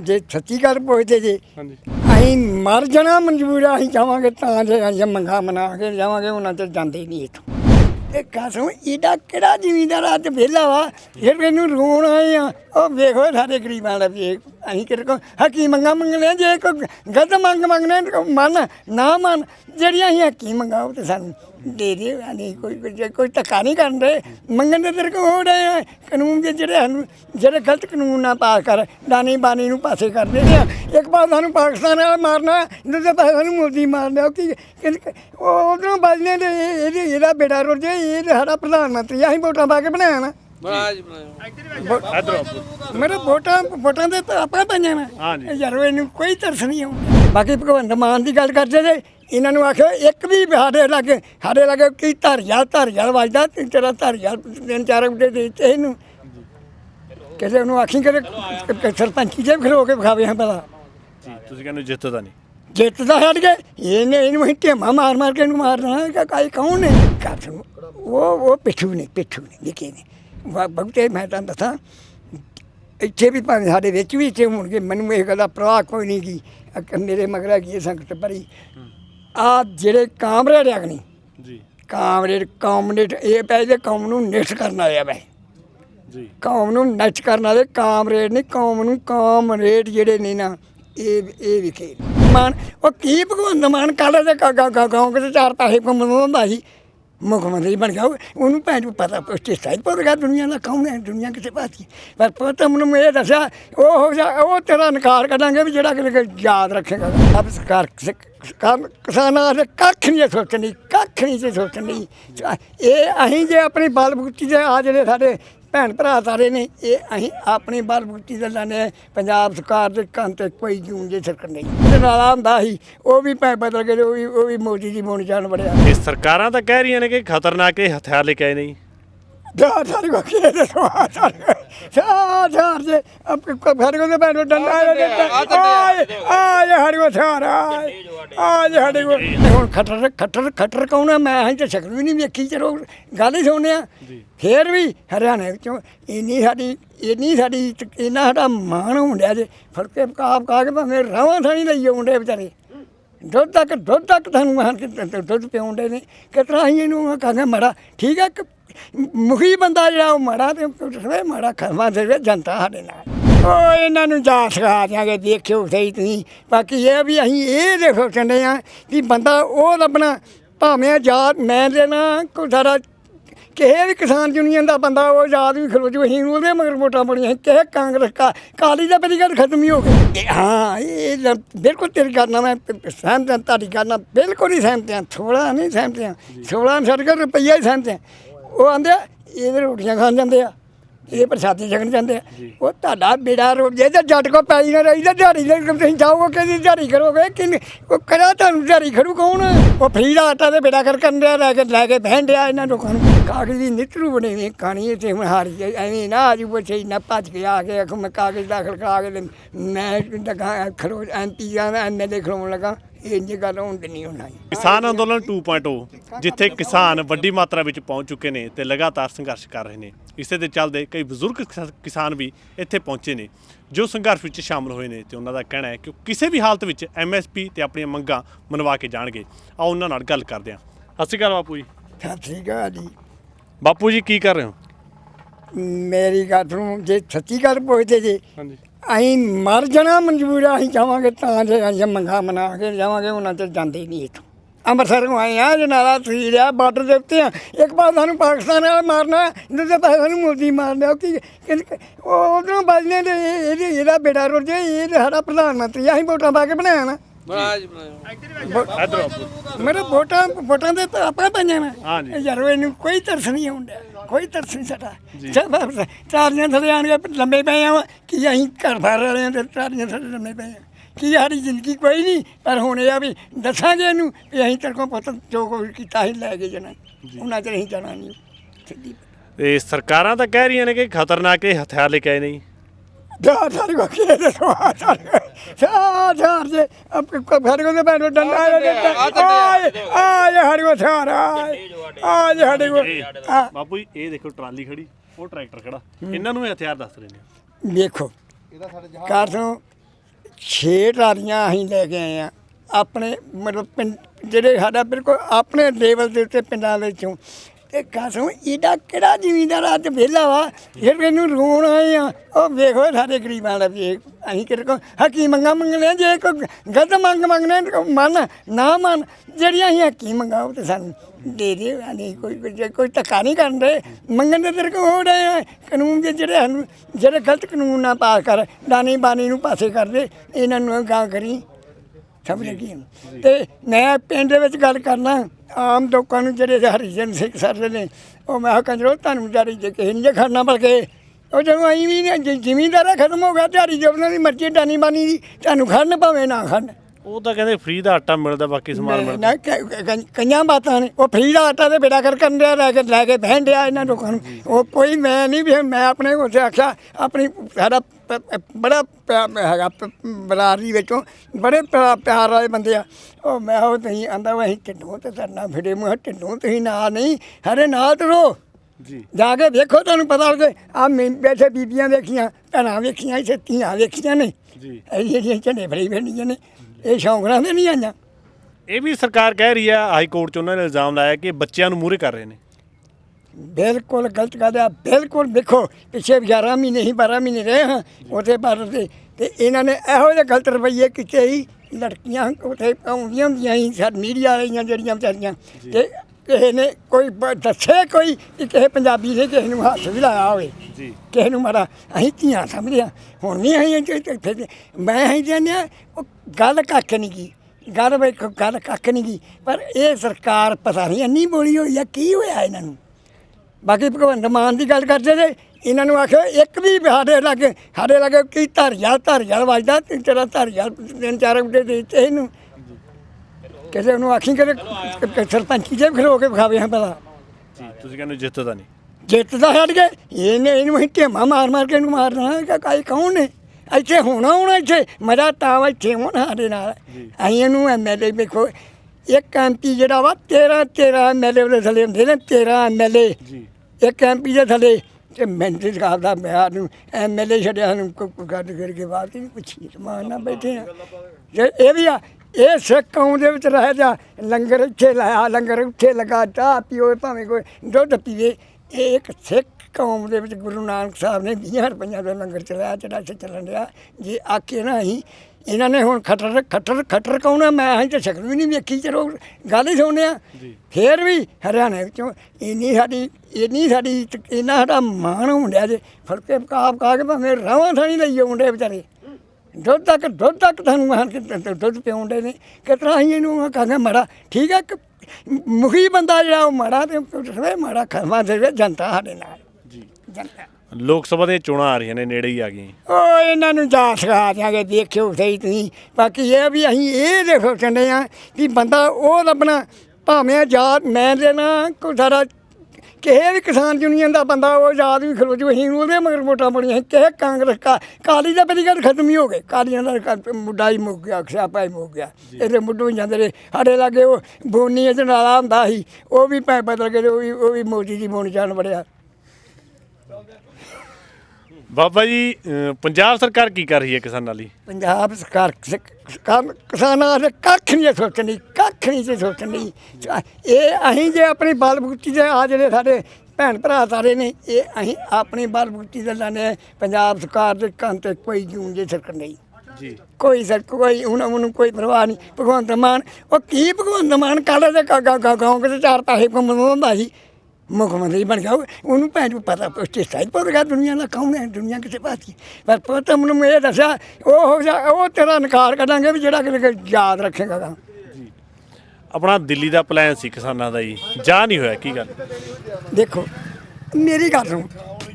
ਜੇ ਗੱਲ ਪੁੱਛਦੇ ਜੇ ਹਾਂਜੀ। ਅਸੀਂ ਮਰ ਜਾਣਾ ਮਨਜ਼ੂਰ ਆ ਅਸੀਂ ਚਾਹਾਂਗੇ ਤਾਂ ਜੇ ਅਸੀਂ ਮੰਗਾ ਮਨਾ ਕੇ ਜਾਵਾਂਗੇ ਉਹਨਾਂ ਤੇ ਜਾਂਦੇ ਨਹੀਂ ਇੱਥੋਂ। ਇਹ ਕਸਮ ਇਹਦਾ ਕਿਹੜਾ ਜ਼ਿਮੀਂਦਾਰ ਅੱਜ ਵਿਹਲਾ ਵਾ? ਫਿਰ ਇਹਨੂੰ ਰੋਣ ਆਏ ਆ। ਉਹ ਵੇਖੋ ਸਾਡੇ ਗਰੀਬਾਂ ਦਾ ਵੀ ਅਸੀਂ ਕਿਹੜੇ ਕੋ ਹਕੀ ਮੰਗਾ ਮੰਗਣੇ ਜੇ ਕੋਈ ਗਲਤ ਮੰਗ ਮੰਗਣੇ ਤਾਂ ਮੰਨ ਨਾ ਮੰਨ ਜਿਹੜੀਆਂ ਅਸੀਂ ਹਕੀ ਉਹ ਤੇ ਸਾਨੂੰ ਦੇ ਦੇ ਨਹੀਂ ਕੋਈ ਕੋਈ- ਕੋਈ ਧੱਕਾ ਨਹੀਂ ਕਰਨ ਦੇ ਮੰਗਣ ਦੇ ਤੇਰੇ ਕੋ ਹੋ ਆ ਕਾਨੂੰਨ ਦੇ ਜਿਹੜੇ ਸਾਨੂੰ ਜਿਹੜੇ ਗਲਤ ਕਾਨੂੰਨ ਨਾ ਪਾਸ ਕਰ ਦਾਨੀ ਬਾਨੀ ਨੂੰ ਪਾਸੇ ਕਰ ਦੇ ਆ। ਇੱਕ ਪਾਸੇ ਸਾਨੂੰ ਪਾਕਿਸਤਾਨ ਵਾਲਾ ਮਾਰਨਾ ਦੂਜੇ ਪਾਸੇ ਸਾਨੂੰ ਮੋਦੀ ਮਾਰਨਾ ਉਹ ਕੀ ਕਿ- ਉਹ ਉਧਰੋਂ ਬਾਜਨੇ ਦੇ ਇਹ- ਇਹਦੇ ਇਹਦਾ ਬੇੜਾ ਰੁੱਝ ਜੇ ਇਹ ਤਾਂ ਸਾਡਾ ਪ੍ਰਧਾਨ ਮੰਤਰੀ ਆ, ਅਸੀਂ ਵੋਟਾਂ ਪਾ ਕੇ ਬਣਾਇਆ ਨਾ। ਇਧਰ ਮੇਰੇ ਵੋਟਾਂ ਵੋਟਾਂ ਦੇ ਤਾਂ ਆਪਾਂ ਪਾਈਆਂ ਨਾ। ਹਾਂਜੀ। ਯਾਰ ਇਹਨੂੰ ਕੋਈ ਤਰਸ ਨਹੀਂ ਆਉਂਦਾ। ਬਾਕੀ ਭਗਵੰਤ ਮਾਨ ਦੀ ਗੱਲ ਕਰਦੇ ਜੇ ਇਹਨਾਂ ਨੂੰ ਆਖਿਓ ਇੱਕ ਵੀ ਸਾਡੇ ਲਾਗੇ ਸਾਡੇ ਲਾਗੇ ਕੀ ਧਰਿਆ ਧਰਿਆ ਵੱਜਦਾ ਤੇ ਤੇਰਾ ਧਰਿਆ ਤਿੰਨ ਚਾਰ ਉੱਤੇ ਦੇ ਦਿੱਤੇ ਇਹਨੂੰ। ਕਿਸੇ ਨੂੰ ਆਖੀ ਕਰੇ ਕਿ ਸਰਪੰਚੀ ਜੇ ਖਲੋ ਕੇ ਵਿਖਾਵੇ ਹਾਂ ਭਲਾ। ਜੀ ਤੁਸੀਂ ਕਹਿੰਦੇ ਜਿੱਤਦਾ ਨਹੀਂ। ਜਿੱਤਦਾ ਹਟ ਗਏ। ਇਹਨੇ ਇਹਨੂੰ ਹੀ ਢੇਮਾ ਮਾਰ ਮਾਰ ਕੇ ਇਹਨੂੰ ਮਾਰਨਾ ਕਿ ਕਾਈ ਕੌਣ ਨੇ? ਕੱਥ ਉਹ ਉਹ ਪਿੱਠੂ ਨੇ ਪਿੱਠੂ ਨੇ ਨਿੱਕੇ ਨੇ। ਬਹੁਤੇ ਮੈਂ ਤਾਂ ਦੱਸਾਂ ਇੱਥੇ ਵੀ ਭਾਵੇਂ ਸਾਡੇ ਵਿੱਚ ਵੀ ਇੱਥੇ ਹੋਣਗੇ ਮੈਨੂੰ ਇਹ ਗੱਲ ਦਾ ਪ੍ਰਵਾਹ ਕੋਈ ਨਹੀਂ ਕੀ ਮੇਰੇ ਮਗਰ ਕੀ ਸੰਕਟ ਭਰੀ। ਆ ਜਿਹੜੇ ਕਾਮਰੇਡ ਅਗਨੀ ਜੀ। ਕਾਮਰੇਡ ਕਾਮਰੇਡ ਇਹ ਪੈ ਜੇ ਕੌਮ ਨੂੰ ਨਿਸ਼ਟ ਕਰਨ ਆਇਆ ਵੈ ਜੀ। ਕੌਮ ਨੂੰ ਨੱਚ ਕਰਨ ਵਾਲੇ ਕਾਮਰੇਡ ਨਹੀਂ ਕੌਮ ਨੂੰ ਕਾਮਰੇਡ ਜਿਹੜੇ ਨੇ ਨਾ ਇਹ ਇਹ ਵਿਖੇ। ਮਾਨ ਉਹ ਕੀ ਭਗਵੰਤ ਮਾਨ ਕਾਲੇ ਦੇ ਗਾਉਂ ਕੇ ਚਾਰ ਪੈਸੇ ਕਮਾਉਂਦਾ ਹੁੰਦਾ ਸੀ। ਮੁੱਖ ਮੰਤਰੀ ਬਣ ਗਿਆ ਉਹਨੂੰ ਭੈਣ ਨੂੰ ਪਤਾ ਪੁੱਛੇ ਸਾਈ ਪੁੱਤ ਗਿਆ ਦੁਨੀਆ ਦਾ ਕੌਣ ਹੈ, ਦੁਨੀਆ ਕਿਸੇ ਪਾਸੀ ਪਰ ਪੁੱਤ ਮੈਨੂੰ ਇਹ ਦੱਸਿਆ, ਉਹ ਹੋ ਜਾ ਉਹ ਤੇਰਾ ਇਨਕਾਰ ਕਰਾਂਗੇ ਵੀ ਜਿਹੜਾ ਕਿ ਯਾਦ ਰੱਖੇਗਾ। ਅਬ ਸਰਕਾਰ ਕਿਸਾਨਾਂ ਦੇ ਕੱਖ ਨਹੀਂ ਸੋਚਣੀ ਕੱਖ ਨਹੀਂ ਸੀ ਸੋਚਣੀ ਇਹ ਅਸੀਂ ਜੇ ਆਪਣੀ ਬਾਲ ਬੁੱਤੀ ਦੇ ਆ ਜਿਹੜੇ ਸਾਡੇ ਭੈਣ ਭਰਾ ਸਾਰੇ ਨੇ, ਇਹ ਅਸੀਂ ਆਪਣੀ ਬਾਲ ਬੁੱਤੀ ਦੇ ਲਾਣੇ ਪੰਜਾਬ ਸਰਕਾਰ ਦੇ ਕੰਨ ਤੇ ਕੋਈ ਜੂਨ ਜੇ ਸਰਕਰ ਨਹੀਂ। ਉਹਦੇ ਨਾਲ ਹੁੰਦਾ ਸੀ, ਉਹ ਵੀ ਭੈ ਬਦਲ ਕੇ ਉਹ ਵੀ ਉਹ ਵੀ ਮੋਦੀ ਦੀ ਮੋਣ ਜਾਣ ਵੜਿਆ। ਇਹ ਸਰਕਾਰਾਂ ਤਾਂ ਕਹਿ ਰਹੀਆਂ ਨੇ ਕਿ ਖਤਰਨਾਕ ਇਹ ਹਥਿਆਰ ਲੈ ਕੇ ਆਏ ਨਹੀਂ ਦਾ ਸਾਰੇ ਕੋ ਕੀ ਜੇ ਅਬ ਡੰਡਾ ਆਏ ਆਏ ਹਰੀ ਕੋ ਸਾਰਾ ਆਏ ਹਰੀ ਹੁਣ ਖੱਟਰ ਖੱਟਰ ਖੱਟਰ ਕੌਣ ਹੈ ਮੈਂ ਹਾਂ ਤੇ ਸ਼ਕਲ ਵੀ ਨਹੀਂ ਵੇਖੀ ਚਲੋ ਗੱਲ ਹੀ ਸੁਣਿਆ ਫੇਰ ਵੀ ਹਰਿਆਣੇ ਵਿੱਚੋਂ ਇੰਨੀ ਸਾਡੀ ਇੰਨੀ ਸਾਡੀ ਇੰਨਾ ਸਾਡਾ ਮਾਣ ਹੁੰਦਿਆ ਜੇ ਫੜਕੇ ਪਕਾ ਪਕਾ ਕੇ ਭਾਵੇਂ ਰਾਵਾਂ ਥਾਣੀ ਲਈ ਆਉਂਦੇ ਵਿਚਾਰੇ ਦੁੱਧ ਤੱਕ ਦੁੱਧ ਤੱਕ ਤੁਹਾਨੂੰ ਮਾਰ ਕੇ ਦ- ਦ- ਦੁੱਧ ਪਿਆਉਂਦੇ ਨੇ ਕਿਤਨਾ ਹੀ ਇਹਨੂੰ ਕਹਿੰਦੇ ਮਾੜਾ, ਠੀਕ ਹੈ ਕਿ ਮੁਖੀ ਬੰਦਾ ਜਿਹੜਾ ਉਹ ਮਾੜਾ ਤੇ ਸਵੇ ਮਾੜਾ ਖਰਮਾ ਦੇ ਜਨਤਾ ਸਾਡੇ ਨਾਲ। ਉਹ ਇਹਨਾਂ ਨੂੰ ਜਾ ਸਿਖਾ ਦਿਆਂਗੇ, ਦੇਖਿਓ ਸਹੀ ਤੁਸੀਂ। ਬਾਕੀ ਇਹ ਵੀ ਅਸੀਂ ਇਹ ਦੇਖੋ ਚੰਦੇ ਆ ਕਿ ਬੰਦਾ ਉਹ ਲੱਭਣਾ ਭਾਵੇਂ ਆਜ਼ਾਦ, ਮੈਂ ਦੇਣਾ ਕੋਈ ਸਾਰਾ ਕਿਸੇ ਵੀ ਕਿਸਾਨ ਯੂਨੀਅਨ ਦਾ ਬੰਦਾ ਉਹ ਆਜ਼ਾਦ ਵੀ ਖਲੋ ਜੂ, ਅਸੀਂ ਉਹਦੇ ਮਗਰ ਵੋਟਾਂ ਪਾਉਣੀਆਂ ਕਿਸੇ ਕਾਂਗਰਸ ਕਾ, ਕਾਲੀ ਦਾ ਪਹਿਲੀ ਗੱਲ ਖਤਮ ਹੀ ਹੋ ਗਈ ਹਾਂ, ਇਹ ਬਿਲਕੁਲ ਤੇਰੀ ਗੱਲ ਨਾਲ ਮੈਂ ਸਹਿਮਤ ਹਾਂ, ਤੁਹਾਡੀ ਗੱਲ ਨਾਲ ਬਿਲਕੁਲ ਹੀ ਸਹਿਮਤ ਹਾਂ ਥੋੜਾ ਨਹੀਂ ਸਹਿਮਤ ਹਾਂ 16 ਛੱਡ ਰੁਪਈਆ ਹੀ ਸਹਿਮਤ ਹਾਂ। ਉਹ ਆਂਦੇ ਇਹਦੇ ਰੋਟੀਆਂ ਖਾਣ ਜਾਂਦੇ ਆ ਇਹ ਪ੍ਰਸ਼ਾਦੇ ਛਕਣ ਜਾਂਦੇ ਆ। ਉਹ ਤੁਹਾਡਾ ਬੇੜਾ ਰੋਡ ਜੇ ਤੇ ਜੱਟ ਕੋ ਪੈਈ ਨਾ ਰਹੀ ਤਾਂ ਦਿਹਾੜੀ ਲੈ ਕੇ ਤੁਸੀਂ ਜਾਓਗੇ? ਕਿਹਦੀ ਦਿਹਾੜੀ ਕਰੋਗੇ? ਕਿ ਉਹ ਕਰਿਆ ਤੁਹਾਨੂੰ ਦਿਹਾੜੀ ਖੜੂ ਕੌਣ? ਉਹ ਫਰੀ ਦਾ ਆਟਾ ਤੇ ਬੇੜਾ ਕਰ ਕਰਨ ਡਿਆ ਲੈ ਕੇ ਲੈ ਕੇ ਬਹਿਣ ਡਿਆ ਇਹਨਾਂ ਲੋਕਾਂ ਨੂੰ। ਕਾਗਜ਼ ਦੀ ਨਿਤਰੂ ਬਣੇ ਨੇ ਕਹਾਣੀ ਤੇ ਹੁਣ ਹਾਰੀ ਐਵੇਂ ਨਾ ਆਜੂ ਬੱਚੇ ਨਾ ਭੱਜ ਕੇ ਆ ਕੇ ਆਖੋ ਮੈਂ ਕਾਗਜ਼ ਦਾਖਲ ਕਰਾ ਕੇ ਮੈਂ ਲਗਾ ਖੜੋ ਐਮਪੀ ਦਾ ਐਮਐਲਏ ਖਲੋਣ ਲੱਗਾ। ਇਹ ਜੀ ਗੱਲ ਹੁੰਦ ਨਹੀਂ ਹੋਣਾ ਕਿਸਾਨ ਅੰਦੋਲਨ 2.0 ਜਿੱਥੇ ਕਿਸਾਨ ਵੱਡੀ ਮਾਤਰਾ ਵਿੱਚ ਪਹੁੰਚ ਚੁੱਕੇ ਨੇ ਤੇ ਲਗਾਤਾਰ ਸੰਘਰਸ਼ ਕਰ ਰਹੇ ਨੇ। ਇਸੇ ਦੇ ਚੱਲਦੇ ਕਈ ਬਜ਼ੁਰਗ ਕਿਸਾ- ਕਿਸਾਨ ਵੀ ਇੱਥੇ ਪਹੁੰਚੇ ਨੇ ਜੋ ਸੰਘਰਸ਼ ਵਿੱਚ ਸ਼ਾਮਲ ਹੋਏ ਨੇ ਤੇ ਉਹਨਾਂ ਦਾ ਕਹਿਣਾ ਹੈ ਕਿ ਕਿਸੇ ਵੀ ਹਾਲਤ ਵਿੱਚ ਐਮਐਸਪੀ ਤੇ ਆਪਣੀਆਂ ਮੰਗਾਂ ਮਨਵਾ ਕੇ ਜਾਣਗੇ। ਆਓ ਉਹਨਾਂ ਨਾਲ ਗੱਲ ਕਰਦੇ ਹਾਂ। ਸਤਿ ਸ਼੍ਰੀ ਅਕਾਲ ਬਾਪੂ ਜੀ। ਸਤਿ ਸ੍ਰੀ ਅਕਾਲ ਜੀ। ਬਾਪੂ ਜੀ ਕੀ ਕਰ ਰਹੇ ਹੋ? ਮੇਰੀ ਗੱਲ ਨੂੰ ਜੇ ਸੱਚੀ ਗੱਲ ਪੁੱਛਦੇ ਜੇ ਹਾਂਜੀ। ਅਸੀਂ ਮਰ ਜਾਣਾ ਮਨਜ਼ੂਰ ਆ ਅਸੀਂ ਚਾਹਾਂਗੇ ਤਾਂ ਜੇ ਅਸੀਂ ਮੰਗਾ ਮਨਾ ਕੇ ਜਾਵਾਂਗੇ ਉਹਨਾਂ ਤੇ ਜਾਂਦੇ ਹੀ ਨਹੀਂ ਇੱਥੋਂ। ਅੰਮ੍ਰਿਤਸਰ ਨੂੰ ਆਏ ਆ ਜਨਾਲਾ ਤਸੀਲ ਆ ਬਾਰਡਰ ਦੇ ਉੱਤੇ ਆ। ਇੱਕ ਪਾਸੇ ਸਾਨੂੰ ਪਾਕਿਸਤਾਨ ਵਾਲਾ ਮਾਰਨਾ ਦੂਜੇ ਪਾਸੇ ਸਾਨੂੰ ਮੋਦੀ ਮਾਰਨਾ ਉਹ ਕੀ ਕਿ- ਉਹ ਉਧਰੋਂ ਬਾਜਨੇ ਦੇ ਇਹਦੇ ਇਹਦਾ ਬੇੜਾ ਰੁੱਝ ਜਾਏ ਇਹ ਸਾਡਾ ਪ੍ਰਧਾਨ ਮੰਤਰੀ ਆ, ਅਸੀਂ ਵੋਟਾਂ ਪਾ ਕੇ ਬਣਾਇਆ ਨਾ। ਬਾਪੂ ਮੇਰੇ ਵੋਟਾਂ ਵੋਟਾਂ ਦੇ ਤਾਂ ਆਪਾਂ ਪਾਈਆਂ ਨਾ ਹਾਂਜੀ। ਯਾਰ ਇਹਨੂੰ ਕੋਈ ਤਰਸ ਨਹੀਂ ਆਉਂਦਾ ਕੋਈ ਤਰਸ ਨਹੀਂ ਸਾਡਾ। ਚਾਰੀਆਂ ਥਲੇ ਆਣ ਕੇ ਲੰਮੇ ਪਏ ਆ। ਕਿ ਅਸੀਂ ਘਰ ਫਾਰ ਰਹੇ ਹਾਂ ਤੇ ਚਾਰੀਆਂ ਥਲੇ ਲੰਮੇ ਪਏ ਆ? ਕੀ ਸਾਡੀ ਜ਼ਿੰਦਗੀ ਕੋਈ ਨਹੀਂ? ਪਰ ਹੁਣ ਇਹ ਆ ਵੀ ਦੱਸਾਂਗੇ ਇਹਨੂੰ ਵੀ ਅਸੀਂ ਤੇਰੇ ਕੋਲ ਪੁੱਤ ਜੋ ਕੁਝ ਕੀਤਾ ਸੀ ਲੈ ਕੇ ਜਾਣਾ। ਉਹਨਾਂ ਚਿਰ ਅਸੀਂ ਜਾਣਾ ਨਹੀਂ। ਤੇ ਸਰਕਾਰਾਂ ਤਾਂ ਕਹਿ ਰਹੀਆਂ ਨੇ ਕਿ ਖਤਰਨਾਕ ਇਹ ਹਥਿਆਰ ਲੈ ਕੇ ਆਏ ਨਹੀਂ ਜਾ ਸਾਰੇ ਕੋ ਕੀ ਦੇ ਸੋ ਸਾਰੇ ਸਾ ਸਾਰ ਜੇ ਬਾਪੂ ਜੀ ਇਹ ਦੇਖੋ ਟਰਾਲੀ ਖੜੀ ਉਹ ਟਰੈਕਟਰ ਖੜਾ ਇਹਨਾਂ ਨੂੰ ਇਹ ਹਥਿਆਰ ਦੱਸ ਰਹੇ ਨੇ ਵੇਖੋ ਕਾਰ ਤੋਂ ਛੇ ਟਰਾਲੀਆਂ ਅਸੀਂ ਲੈ ਕੇ ਆਏ ਆ ਆਪਣੇ ਮਤਲਬ ਪਿੰਡ ਜਿਹੜੇ ਸਾਡਾ ਬਿਲਕੁਲ ਆਪਣੇ ਲੈਵਲ ਦੇ ਉੱਤੇ ਪਿੰਡਾਂ ਦੇ ਵਿੱਚੋਂ ਤੇ ਕਾਸੋਂ ਇਹਦਾ ਕਿਹੜਾ ਜ਼ਿਮੀਂਦਾਰ ਅੱਜ ਵਿਹਲਾ ਵਾ? ਫਿਰ ਇਹਨੂੰ ਰੋਣ ਆਏ ਆ, ਉਹ ਵੇਖੋ ਸਾਡੇ ਗਰੀਬਾਂ ਦਾ ਵੀ ਇਹ, ਅਸੀਂ ਕਿਹੜੇ ਕੋ ਹਕੀ ਮੰਗਾ ਮੰਗਨੇ ਜੇ ਕੋਈ ਗਲਤ ਮੰਗ ਮੰਗਨੇ ਤਾਂ ਮੰਨ, ਨਾ ਮੰਨ, ਜਿਹੜੀਆਂ ਅਸੀਂ ਹਕੀ ਮੰਗਾਓ ਤੇ ਸਾਨੂੰ ਦੇ ਦੇ ਨਹੀਂ, ਕੋਈ, ਕੋਈ- ਜੇ ਕੋਈ ਧੱਕਾ ਨਹੀਂ ਕਰਨ ਦੇ, ਮੰਗਣ ਦੇ ਤੇਰੇ ਕੋ ਹੋ ਰਹੇ ਆ, ਕਾਨੂੰਨ ਦੇ ਜਿਹੜੇ ਸਾਨੂੰ, ਜਿਹੜੇ ਗਲਤ ਕਾਨੂੰਨ ਨਾ ਪਾਸ ਕਰ ਦਾਨੀ ਬਾਨੀ ਨੂੰ ਪਾਸੇ ਕਰਦੇ ਇਹਨਾਂ ਨੂੰ ਗਾਂ ਕਰੀ। ਸਮਝ ਲੱਗੀ ਤੇ ਮੈਂ ਪਿੰਡ ਦੇ ਵਿੱਚ ਗੱਲ ਕਰਨਾ ਆਮ ਲੋਕਾਂ ਨੂੰ ਜਿਹੜੇ ਹਰੀਜਨ ਸਿੱਖ ਸਰਦੇ ਨੇ ਉਹ ਮੈਂ ਕਿਹਾ ਕੰਜਰੋ ਤੁਹਾਨੂੰ ਵਿਚਾਰੀ ਜੇ ਕਿਸੇ ਨੇ ਖੜਨਾ ਬਲਕੇ ਉਹ ਜਦੋਂ ਅਸੀਂ ਵੀ ਜ਼ਿਮੀਂਦਾਰਾ ਖਤਮ ਹੋ ਗਿਆ ਦਿਹਾੜੀ ਜੋ ਉਹਨਾਂ ਦੀ ਮਰਜ਼ੀ ਡਾਨੀ ਬਾਨੀ ਦੀ ਤੁਹਾਨੂੰ ਖੜਨ ਭਾਵੇਂ ਨਾ ਖੜਨ। ਉਹ ਤਾਂ ਕਹਿੰਦੇ ਫ੍ਰੀ ਦਾ ਆਟਾ ਮਿਲਦਾ ਬਾਕੀ ਸਮਾਨ ਮਿਲਦਾ। ਨਾ ਕ- ਕ- ਕਈਆਂ ਬਾਤਾਂ ਨੇ ਉਹ ਫਰੀ ਦਾ ਆਟਾ ਤੇ ਬੇੜਾ ਕਰ ਕਰਨ ਡਿਆ ਲੈ ਕੇ ਲੈ ਕੇ ਬਹਿਣ ਡਿਆ ਇਹਨਾਂ ਲੋਕਾਂ ਨੂੰ। ਉਹ ਕੋਈ ਮੈਂ ਨਹੀਂ ਵੀ ਮੈਂ ਆਪਣੇ ਉੱਥੇ ਆਖਿਆ ਆਪਣੀ ਸਾਡਾ ਪ- ਪ- ਬੜਾ ਪਿਆ- ਹੈਗਾ ਪ- ਬਰਾਦਰੀ ਵਿੱਚੋਂ। ਬੜੇ ਪਿਆ- ਪਿਆਰ ਵਾਲੇ ਬੰਦੇ ਆ। ਉਹ ਮੈਂ ਉਹ ਤੁਸੀਂ ਆਂਦਾ ਵਾ ਅਸੀਂ ਢਿੱਡੋਂ ਤੇ ਤਰਨਾ ਫਿਰੇ। ਮੈਂ ਕਿਹਾ ਢਿੱਡੋਂ ਤੁਸੀਂ ਨਾਲ ਨਹੀਂ ਹਰੇ ਨਾਲ ਤੁਰੋ ਜੀ। ਜਾ ਕੇ ਵੇਖੋ ਤੁਹਾਨੂੰ ਪਤਾ ਲੱਗੇ ਆ ਮੈਂ ਬੈਠੇ ਬੀਬੀਆਂ ਵੇਖੀਆਂ ਭੈਣਾਂ ਵੇਖੀਆਂ ਇੱਥੇ ਧੀਆਂ ਵੇਖੀਆਂ ਨੇ। ਜੀ। ਇਹ ਜਿਹੜੀਆਂ ਝੰਡੇ ਫੜੀ ਫਿਰਦੀਆਂ ਨੇ ਇਹ ਸ਼ੌਂਕ ਨਾਲ ਤੇ ਨਹੀਂ ਆਈਆਂ। ਇਹ ਵੀ ਸਰਕਾਰ ਕਹਿ ਰਹੀ ਆ ਹਾਈ ਕੋਰਟ 'ਚ ਉਹਨਾਂ ਨੇ ਇਲਜ਼ਾਮ ਲਾਇਆ ਕਿ ਬੱਚਿਆਂ ਨੂੰ ਮੂਹਰੇ ਕਰ ਰਹੇ ਨੇ। ਬਿਲਕੁਲ ਗਲਤ ਗੱਲ ਆ ਬਿਲਕੁਲ ਦੇਖੋ ਪਿਛੇ 11 ਮਹੀਨੇ ਹੀ 12 ਮਹੀਨੇ ਰਹੇ ਹਾਂ ਉੱਥੇ ਬਾਰਡਰ ਤੇ ਤੇ ਇਹਨਾਂ ਨੇ ਇਹੋ ਜਿਹੇ ਗਲਤ ਰਵੱਈਏ ਕੀਤੇ ਹੀ ਲੜਕੀਆਂ ਉੱਥੇ ਆਉਂਦੀਆਂ ਹੁੰਦੀਆਂ ਸੀ ਸਾਡ ਮੀਡੀਆ ਵਾਲੀਆਂ ਜਿਹੜੀਆਂ ਵਿਚਾਰੀਆਂ ਤੇ ਕਿਸੇ ਨੇ ਕੋਈ ਬ- ਦੱਸੇ ਕੋਈ ਕਿ ਕਿਸੇ ਪੰਜਾਬੀ ਨੇ ਕਿਸੇ ਨੂੰ ਹੱਥ ਵੀ ਲਾਇਆ ਹੋਵੇ। ਜੀ। ਕਿਸੇ ਨੂੰ ਮਾਰਾ ਅਸੀਂ ਧੀਆਂ ਸਮਝਿਆ ਹੁਣ ਨਹੀਂ ਅਸੀਂ ਇੱਥੇ- ਇੱਥੇ- ਇੱਥੇ ਮੈਂ ਅਸੀਂ ਕਹਿੰਦੇ ਹਾਂ ਉਹ ਗੱਲ ਕੱਖ ਨਹੀਂ ਕੀ ਗੱਲ ਵੇਖੋ ਗੱਲ ਕੱਖ ਨਹੀਂ ਕੀ ਪਰ ਇਹ ਸਰਕਾਰ ਪਤਾ ਨਹੀਂ ਇੰਨੀ ਬੋਲੀ ਹੋਈ ਆ ਕੀ ਹੋਇਆ ਇਹਨਾਂ ਨੂੰ? ਬਾਕੀ ਭਗਵੰਤ ਮਾਨ ਦੀ ਗੱਲ ਕਰਦੇ ਨੇ ਇਹਨਾਂ ਨੂੰ ਆਖਿਓ ਇੱਕ ਵੀ ਸਾਡੇ ਲਾਗੇ ਸਾਡੇ ਲਾਗੇ ਕੀ ਧਰਿਆ ਧਰਿਆ ਵੱਜਦਾ ਤੇ ਤੇਰਾ ਧਰਿਆ ਤਿੰਨ ਚਾਰ ਉੱਤੇ ਦੇ ਦਿੱਤੇ ਇਹਨੂੰ। ਕਿਸੇ ਨੂੰ ਆਖੀ ਕਿ ਸਰਪੰਚੀ ਜੇ ਖਲੋ ਕੇ ਵਿਖਾਵੇ ਹਾਂ ਜੀ ਤੁਸੀਂ ਕਹਿੰਦੇ ਜਿੱਤਦਾ ਨਹੀਂ। ਜਿੱਤ ਦਾ ਛੱਡ ਕੇ ਇਹਨੇ ਇਹਨੂੰ ਹੀ ਢੇਮਾ ਮਾਰ ਮਾਰ ਕੇ ਇਹਨੂੰ ਮਾਰਨਾ ਕਿ ਕਾਈ ਕੌਣ ਨੇ? ਇੱਥੇ ਹੋਣਾ ਹੋਣਾ ਇੱਥੇ ਮਜ਼ਾ ਤਾਂ ਇੱਥੇ ਹੋਣਾ ਸਾਡੇ ਨਾਲ। ਅਸੀਂ ਇਹਨੂੰ ਐਮਐਲਏ ਵੇਖੋ ਇੱਕ ਐਮਪੀ ਜਿਹੜਾ ਵਾ 13 13 ਐਮਐਲਏ ਉਹਦੇ ਥੱਲੇ ਹੁੰਦੇ ਨੇ 13 ਐਮਐਲਏ ਜੀ। ਇੱਕ ਐਮਪੀ ਦੇ ਥੱਲੇ ਤੇ ਮੈਂਟਰੀ ਸਾਹਿਬ ਦਾ ਨੂੰ ਐਮਐਲਏ ਛੱਡਿਆ ਸਾਨੂੰ ਕੋਈ ਗੱਲ ਕਰਕੇ ਬਾਤ ਹੀ ਨਹੀਂ ਪੁੱਛੀ ਸਮਾਨ ਨਾਲ ਬੈਠੇ ਆ। ਜੇ ਇਹ ਵੀ ਆ ਇਹ ਸਿੱਖ ਕੌਮ ਦੇ ਵਿੱਚ ਰਹਿ ਜਾ ਲੰਗਰ ਇੱਥੇ ਲਾਇਆ ਲੰਗਰ ਉੱਥੇ ਲਗਾ ਚਾਹ ਪੀਓ ਭਾਵੇਂ ਕੋਈ ਦੁੱਧ ਪੀਵੇ। ਇਹ ਇੱਕ ਸਿੱਖ ਕੌਮ ਦੇ ਵਿੱਚ ਗੁਰੂ ਨਾਨਕ ਸਾਹਿਬ ਨੇ 20 ਰੁਪਈਆ ਦਾ ਲੰਗਰ ਚਲਾਇਆ ਜਿਹੜਾ ਇੱਥੇ ਚੱਲਣ ਰਿਹਾ ਜੇ ਆਕੇ ਨਾ ਅਸੀਂ ਇਹਨਾਂ ਨੇ ਹੁਣ ਖੱਟਰ ਖੱਟਰ ਖੱਟਰ ਕੌਣ ਮੈਂ ਅਸੀਂ ਤਾਂ ਸ਼ਕਲ ਵੀ ਨਹੀਂ ਵੇਖੀ ਚਲੋ ਗੱਲ ਹੀ ਸੁਣਦੇ ਆ। ਫੇਰ ਵੀ ਹਰਿਆਣੇ ਵਿੱਚੋਂ ਇੰਨੀ ਸਾਡੀ ਇੰਨੀ ਸਾਡੀ ਇੰਨਾ ਸਾਡਾ ਮਾਣ ਹੁੰਦਿਆ ਜੇ ਫੜਕੇ ਪਕਾ ਪਕਾ ਕੇ ਭਾਵੇਂ ਰਾਵਾਂ ਥਾਣੀ ਲਈ ਆਉਂਦੇ ਵਿਚਾਰੇ। ਦੁੱਧ ਤੱਕ ਦੁੱਧ ਤੱਕ ਤੁਹਾਨੂੰ ਮਾਰ ਕੇ ਦੁੱਧ ਪਿਆਉਂਦੇ ਨੇ। ਕਿਤਨਾ ਅਸੀਂ ਇਹਨੂੰ ਕਹਿੰਦੇ ਮਾੜਾ ਠੀਕ ਹੈ ਮੁਖੀ ਬੰਦਾ ਜਿਹੜਾ ਉਹ ਮਾੜਾ ਤੇ ਮਾੜਾ ਖਰਮਾ ਦੇ ਜਨਤਾ ਸਾਡੇ ਨਾਲ। ਜੀ। ਜਨਤਾ। ਲੋਕ ਸਭਾ ਦੀਆਂ ਚੋਣਾਂ ਆ ਰਹੀਆਂ ਨੇ ਨੇੜੇ ਹੀ ਆ ਗਈਆਂ। ਉਹ ਇਹਨਾਂ ਨੂੰ ਜਾ ਸਿਖਾ ਦਿਆਂਗੇ ਦੇਖਿਓ ਸਹੀ ਤੁਸੀਂ। ਬਾਕੀ ਇਹ ਵੀ ਅਸੀਂ ਇਹ ਦੇਖੋ ਚੰਦੇ ਆ ਕਿ ਬੰਦਾ ਉਹ ਲੱਭਣਾ ਭਾਵੇਂ ਆਜ਼ਾਦ ਮੈਂ ਦੇਣਾ ਕੋਈ ਸਾਡਾ ਕਿਸੇ ਵੀ ਕਿਸਾਨ ਯੂਨੀਅਨ ਦਾ ਬੰਦਾ ਉਹ ਆਜ਼ਾਦ ਵੀ ਖਲੋ ਜੂ ਅਸੀਂ ਉਹਦੇ ਮਗਰ ਵੋਟਾਂ ਪਾਉਣੀਆਂ ਕਿਸੇ ਕਾਂਗਰਸ ਕਾ ਕਾਲੀ ਦਾ ਗੱਲ ਖਤਮ ਹੀ ਹੋ ਗਏ। ਕਾਲੀਆਂ ਦਾ ਮੁੱਦਾ ਹੀ ਮੁੱਕ ਗਿਆ ਸਿਆਪਾ ਹੀ ਮੁੱਕ ਗਿਆ। ਇਹਦੇ ਮੁੱਢੋਂ ਜਾਂਦੇ ਰਹੇ। ਸਾਡੇ ਲਾਗੇ ਉਹ ਬੋਨੀ ਚ ਨਾਲਾ ਹੁੰਦਾ ਸੀ ਉਹ ਵੀ ਪੈ ਬਦਲ ਕੇ ਉਹ ਵੀ ਉਹ ਵੀ ਮੋਦੀ ਦੀ ਬੋਨੀ ਜਾਣ ਵੜਿਆ ਬਾਬਾ ਜੀ ਅਹ ਪੰਜਾਬ ਸਰਕਾਰ ਕੀ ਕਰ ਰਹੀ ਹੈ ਕਿਸਾਨਾਂ ਲਈ? ਪੰਜਾਬ ਸਰਕਾਰ ਕਿਸ- ਕੰਮ ਕਿਸਾਨਾਂ ਦੇ ਕੱਖ ਨਹੀਂ ਸੋਚਣੀ ਕੱਖ ਨਹੀਂ ਜੇ ਸੋਚਣੀ। ਇਹ ਅਸੀਂ ਜੇ ਆਪਣੀ ਬਲ ਬੁੱਤੀ ਦੇ ਆ ਜਿਹੜੇ ਸਾਡੇ ਭੈਣ ਭਰਾ ਸਾਰੇ ਨੇ ਇਹ ਅਸੀਂ ਆਪਣੀ ਬਲ ਬੁੱਤੀ ਦੇ ਲਾਨੇ ਪੰਜਾਬ ਸਰਕਾਰ ਦੇ ਕੰਨ ਤੇ ਕੋਈ ਜੂਨ ਜੇ ਸਰਕਾਰ ਨਹੀਂ। ਜੀ। ਕੋਈ ਸਰ ਕੋਈ ਉਹਨਾਂ ਉਹਨੂੰ ਕੋਈ ਪਰਵਾਹ ਨਹੀਂ। ਭਗਵੰਤ ਮਾਨ ਉਹ ਕੀ ਭਗਵੰਤ ਮਾਨ ਕਾਲੇ ਦੇ ਗਾਉਂ ਕੇ ਚਾਰ ਪੈਸੇ ਕਮਾਉਂਦਾ ਸੀ? ਮੁੱਖ ਮੰਤਰੀ ਬਣ ਗਿਆ ਉਹ- ਉਹਨੂੰ ਭੈਣ ਨੂੰ ਪਤਾ ਪੁੱਛੇ ਸਾਈਡ ਪਤਾ ਗਿਆ ਦੁਨੀਆ ਦਾ ਕੌਣ ਹੈ ਦੁਨੀਆ ਕਿਸੇ ਪਾਸੇ ਪਰ ਪੁੱਤ ਮੈਨੂੰ ਇਹ ਦੱਸਿਆ ਉਹ ਹੋ ਜਾ ਉਹ ਤੇਰਾ ਇਨਕਾਰ ਕਰਾਂਗੇ ਵੀ ਜਿਹੜਾ ਕਿ ਯਾਦ ਰੱਖੇਗਾ ਗਾ। ਆਪਣਾ ਦਿੱਲੀ ਦਾ ਪਲਾਨ ਸੀ ਕਿਸਾਨਾਂ ਦਾ ਜੀ। ਜਾ ਨਹੀਂ ਹੋਇਆ ਕੀ ਗੱਲ? ਦੇਖੋ ਮੇਰੀ ਗੱਲ ਸੁਣ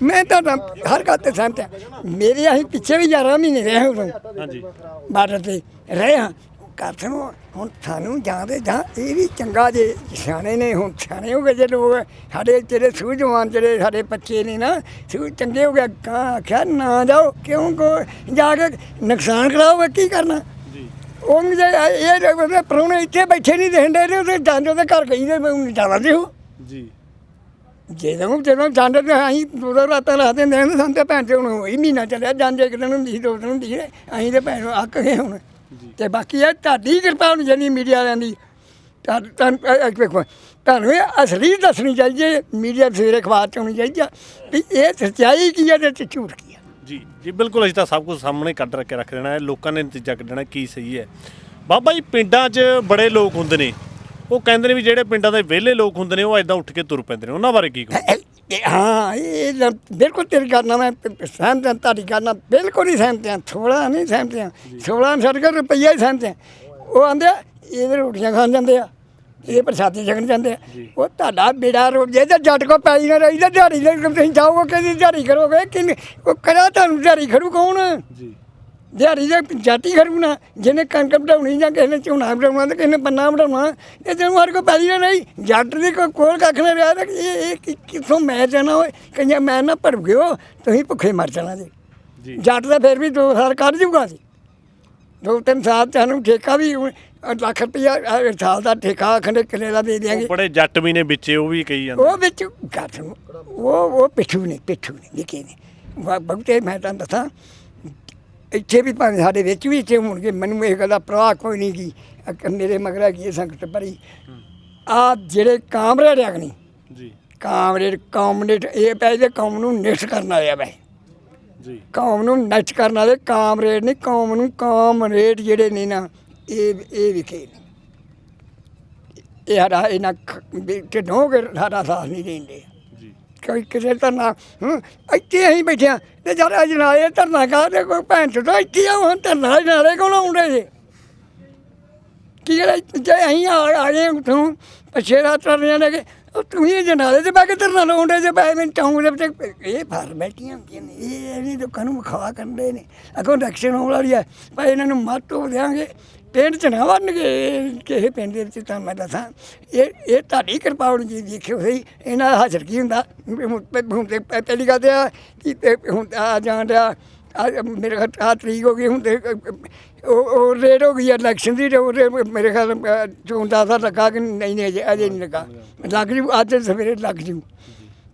ਮੈਂ ਤਾਂ ਹਰ ਗੱਲ ਤੇ ਸਹਿਮਤ ਹਾਂ। ਮੇਰੇ ਅਸੀਂ ਪਿੱਛੇ ਵੀ 11 ਮਹੀਨੇ ਰਹੇ ਉਦੋਂ। ਹਾਂਜੀ। ਬਾਰਡਰ ਤੇ ਰਹੇ ਹਾਂ। ਸੁਣੋ ਹੁਣ ਸਾਨੂੰ ਜਾਂ ਤੇ ਜਾਂ ਇਹ ਵੀ ਚੰਗਾ ਜੇ। ਸਿਆਣੇ ਨੇ ਹੁਣ ਸਿਆਣੇ ਹੋ ਗਏ ਜੇ ਲੋਕ। ਸਾਡੇ ਜਿਹੜੇ ਸੂਝਵਾਨ ਜਿਹੜੇ ਸਾਡੇ ਬੱਚੇ ਨੇ ਨਾ ਸੂ ਚੰਗੇ ਹੋ ਗਏ। ਕਾਂ ਆਖਿਆ ਨਾ ਜਾਓ। ਕਿਉਂ ਕੋ ਜਾ ਕੇ ਨੁਕਸਾਨ ਕਰਾਓਗੇ ਕੀ ਕਰਨਾ? ਜੀ। ਉਹ ਜੇ ਇਹ ਉਹਦੇ ਪ੍ਰਾਹੁਣੇ ਇੱਥੇ ਬੈਠੇ ਨਹੀਂ ਦੇਖਦੇ ਤੇ ਉਹਦੇ ਜਾਂਦੇ ਉਹਦੇ ਘਰ ਗਈ ਦੇ ਜਾਣਾ ਦਿਓ। ਜੀ। ਜਦੋਂ ਜਦੋਂ ਜਾਂਦੇ ਤੇ ਅਸੀਂ ਦੋ ਦੋ ਰਾਤਾਂ ਰਾਤੇ ਨੇ ਸਾਨੂੰ ਤੇ ਭੈਣ ਤੇ ਹੁਣ ਹੋਈ ਮਹੀਨਾ ਚੱਲਿਆ ਜਾਂਦੇ ਇੱਕ ਦਿਨ ਹੁੰਦੀ ਸੀ ਦੋ ਦਿਨ ਹੁੰਦੀ ਸੀ। ਅਸੀਂ ਤੇ ਭੈਣ ਨੂੰ ਅੱਕ ਗਏ ਹੁਣ। ਤੇ ਬਾਕੀ ਇਹ ਤੁਹਾਡੀ ਕਿਰਪਾ ਹੋਣੀ ਚਾਹੀਦੀ ਮੀਡੀਆ ਵਾਲਿਆਂ ਦੀ। ਤਾਂ ਤਾਂ ਵੇਖੋ ਤੁਹਾਨੂੰ ਇਹ ਅਸਲੀ ਦੱਸਣੀ ਚਾਹੀਦੀ ਹੈ ਮੀਡੀਆ ਸਵੇਰੇ ਅਖਬਾਰ ਚ ਆਉਣੀ ਚਾਹੀਦੀ ਆ ਵੀ ਇਹ ਸੱਚਾਈ ਕੀ ਹੈ ਤੇ ਝੂਠ ਕੀ ਹੈ। ਜੀ ਜੀ ਬਿਲਕੁਲ ਅਸੀਂ ਤਾਂ ਸਭ ਕੁਝ ਸਾਹਮਣੇ ਕੱਢ ਰੱਖ ਕੇ ਰੱਖ ਦੇਣਾ ਹੈ ਲੋਕਾਂ ਨੇ ਨਤੀਜਾ ਕੱਢਣਾ ਕੀ ਸਹੀ ਹੈ। ਬਾਬਾ ਜੀ ਪਿੰਡਾਂ 'ਚ ਬੜੇ ਲੋਕ ਹੁੰਦੇ ਨੇ। ਉਹ ਕਹਿੰਦੇ ਨੇ ਵੀ ਜਿਹੜੇ ਪਿੰਡਾਂ ਦੇ ਵਿਹਲੇ ਲੋਕ ਹੁੰਦੇ ਨੇ ਉਹ ਐਦਾਂ ਉੱਠ ਕੇ ਤੁਰ ਪੈਂਦੇ ਨੇ। ਉਹਨਾਂ ਬਾਰੇ ਕੀ ਕਹੋ ਇਹ- ਹਾਂ ਇਹ ਬਿਲਕੁਲ ਤੇਰੀ ਗੱਲ ਨਾਲ ਮੈਂ ਪ- ਸਹਿਮਤ ਹਾਂ ਤੁਹਾਡੀ ਗੱਲ ਨਾਲ ਬਿਲਕੁਲ ਹੀ ਸਹਿਮਤ ਹਾਂ ਥੋੜਾ ਨਹੀਂ ਸਹਿਮਤ ਹਾਂ 16 ਛੱਡ ਕੇ ਰੁਪਈਆ ਹੀ ਸਹਿਮਤ ਹਾਂ। ਉਹ ਆਂਦੇ ਇਹਦੇ ਰੋਟੀਆਂ ਖਾਣ ਜਾਂਦੇ ਆ ਇਹ ਪ੍ਰਸਾਦੀ ਛਕਣ ਜਾਂਦੇ ਆ। ਉਹ ਤੁਹਾਡਾ ਬੇੜਾ ਰੋ ਜੇ ਤਾਂ ਜੱਟ ਕੋ ਪੈਈ ਨਾ ਰਹੀ ਤਾਂ ਦਿਹਾੜੀ ਦੇ ਤੁਸੀਂ ਜਾਓਗੇ ਕਿਹਦੀ ਦਿਹਾੜੀ ਕਰੋਗੇ ਕਿ ਉਹ ਕਰਾ ਤੁਹਾਨੂੰ ਦਿਹਾੜੀ ਖੜੂ ਕੌਣ? ਜੀ। ਦਿਹਾੜੀ ਦੇ ਜਾਤੀ ਨਾ ਜਿਹਨੇ ਕਣਕ ਵਢਾਉਣੀ ਜਾਂ ਕਿਸੇ ਨੇ ਝੋਨਾ ਵਢਾਉਣਾ ਤੇ ਕਿਸੇ ਨੇ ਪੰਨਾ ਵਢਾਉਣਾ ਇਹ ਤੈਨੂੰ ਹਰ ਕੋ ਪੈਦੀ ਨਾ ਨਹੀਂ। ਜੱਟ ਦੀ ਕੋਈ ਕੋਲ ਕੱਖ ਨਾ ਰਿਹਾ ਤੇ ਇਹ ਇਹ ਕਿ- ਕਿੱਥੋਂ ਮੈਂ ਜਾਣਾ ਓਏ? ਕਹਿੰਦਾ ਮੈਂ ਨਾ ਭਰ ਗਿਓ ਤੁਸੀਂ ਭੁੱਖੇ ਮਰ ਜਾਣਾ ਜੀ। ਜੀ। ਜੱਟ ਦਾ ਫਿਰ ਵੀ ਦੋ ਸਾਲ ਕੱਢ ਜੂਗਾ ਜੀ। ਦੋ ਤਿੰਨ ਸਾਲ ਤੁਹਾਨੂੰ ਠੇਕਾ ਵੀ ਹੁਣ, ਲੱਖ ਰੁਪਇਆ ਸਾਲ ਦਾ ਠੇਕਾ ਖੰਡੇ ਕਿਲੇ ਦਾ ਦੇ ਦਿਆਂਗੇ। ਬੜੇ ਜੱਟ ਵੀ ਨੇ ਵਿੱਚੇ ਉਹ ਵੀ ਕਹੀ ਜਾਂਦੇ ਉਹ ਵਿੱਚ ਗੱਠ ਨੂੰ ਉਹ ਉਹ ਪਿੱਠੂ ਨੇ ਪਿੱਠੂ ਨੇ ਨਿੱਕੇ ਨੇ। ਬ- ਬਹੁਤੇ ਮੈਂ ਤਾਂ ਦੱਸਾਂ ਇੱਥੇ ਵੀ ਭਾਵੇਂ ਸਾਡੇ ਵਿੱਚ ਵੀ ਇੱਥੇ ਹੋਣਗੇ ਮੈਨੂੰ ਇਹ ਗੱਲ ਦਾ ਪ੍ਰਵਾਹ ਕੋਈ ਨਹੀਂ ਕੀ ਅਕ- ਮੇਰੇ ਮਗਰ ਕੀ ਸੰਕਟ ਭਰੀ। ਆ ਜਿਹੜੇ ਕਾਮਰੇਡ ਅਗਨੀ ਜੀ। ਕਾਮਰੇਡ ਕਾਮਰੇਡ ਇਹ ਪਹਿਲੇ ਕੌਮ ਨੂੰ ਨਿਸ਼ਟ ਕਰਨ ਆਇਆ ਵੈ। ਜੀ। ਕੌਮ ਨੂੰ ਨੱਚ ਕਰਨ ਵਾਲੇ ਕਾਮਰੇਡ ਨਹੀਂ ਕੌਮ ਨੂੰ ਕਾਮਰੇਡ ਜਿਹੜੇ ਨੇ ਨਾ ਇਹ ਇਹ ਵਿਖੇ ਨੇ ਇਹ ਸਾਡਾ ਇਹਨਾਂ ਢਿੱਡੋਂ ਕੇ ਸਾਡਾ ਸਾਥ ਨਹੀਂ ਦਿੰਦੇ ਜੀ ਕੋਈ ਕਿਸੇ ਧਰਨਾ, ਹੂੰ, ਇੱਥੇ ਅਸੀਂ ਬੈਠੇ ਤੇ ਜਦ ਅਜਨਾਲੇ ਧਰਨਾ ਕਰਦੇ ਕੋਈ ਭੈਣ ਚੋਦ ਇੱਥੇ ਆ, ਹੁਣ ਧਰਨਾ ਅਜਨਾਲੇ ਕੋਲ ਆਉਂਦੇ ਜੇ। ਕੀ ਗੱਲ ਜੇ ਅਸੀਂ ਆ ਆ ਗਏ ਉਥੋਂ, ਪਿੱਛੇ ਦਾ ਤਰਨੀਆਂ ਨੇ ਕਿ ਉਹ ਤੁਸੀਂ ਅਜਨਾਲੇ ਤੇ ਬੈ ਕੇ ਧਰਨਾ ਲਾਉਂਦੇ ਜੇ ਬੈ ਮੈਂ ਚੌਂਕ ਦੇ ਵਿੱਚ ਇਹ ਫਾਰਮੈਟੀਆਂ ਹੁੰਦੀਆਂ ਨੇ, ਇਹ ਨਹੀਂ ਲੋਕਾਂ ਨੂੰ ਵਿਖਾ ਕਰਦੇ ਨੇ। ਅਗੋਂ ਇਲੈਕਸ਼ਨ ਹੋਣ ਵਾਲੀ ਹੈ ਭਾਈ ਇਹਨਾਂ ਨੂੰ ਮੱਤ ਹੋ ਦਿਆਂਗੇ ਪਿੰਡ ਚ ਨਾ ਵੜਨਗੇ। ਕਿਸੇ ਪਿੰਡ ਦੇ ਵਿੱਚ ਤਾਂ ਮੈਂ ਦੱਸਾਂ, ਇਹ ਇਹ ਤੁਹਾਡੀ ਕਿਰਪਾ ਹੋਣੀ ਚਾਹੀਦੀ ਦੇਖਿਓ ਸਹੀ, ਇਹਨਾਂ ਦਾ ਹਾਜ਼ਰ ਕੀ ਹੁੰਦਾ? ਹੁਣ ਤੇ- ਪਹਿਲੀ ਗੱਲ ਤੇ ਆ ਕਿ ਤੇ ਹੁਣ ਆ ਜਾਣ ਡਿਆ ਮੇਰੇ ਖਿਆਲ ਆ ਤਰੀਕ ਹੋ ਗਈ, ਹੁਣ ਤੇ ਉਹ ਰੇਟ ਹੋ ਗਈ ਇਲੈਕਸ਼ਨ ਦੀ ਤੇ ਮੇਰੇ ਖਿਆਲ ਚੋਣ ਦਾ ਅਸਰ ਲੱਗਾ ਕਿ ਨਹੀਂ ਨਹੀਂ, ਅਜੇ ਅਜੇ ਨਹੀਂ ਲੱਗਾ। ਲੱਗ ਜੂ, ਅੱਜ ਸਵੇਰੇ ਲੱਗ ਜੂ।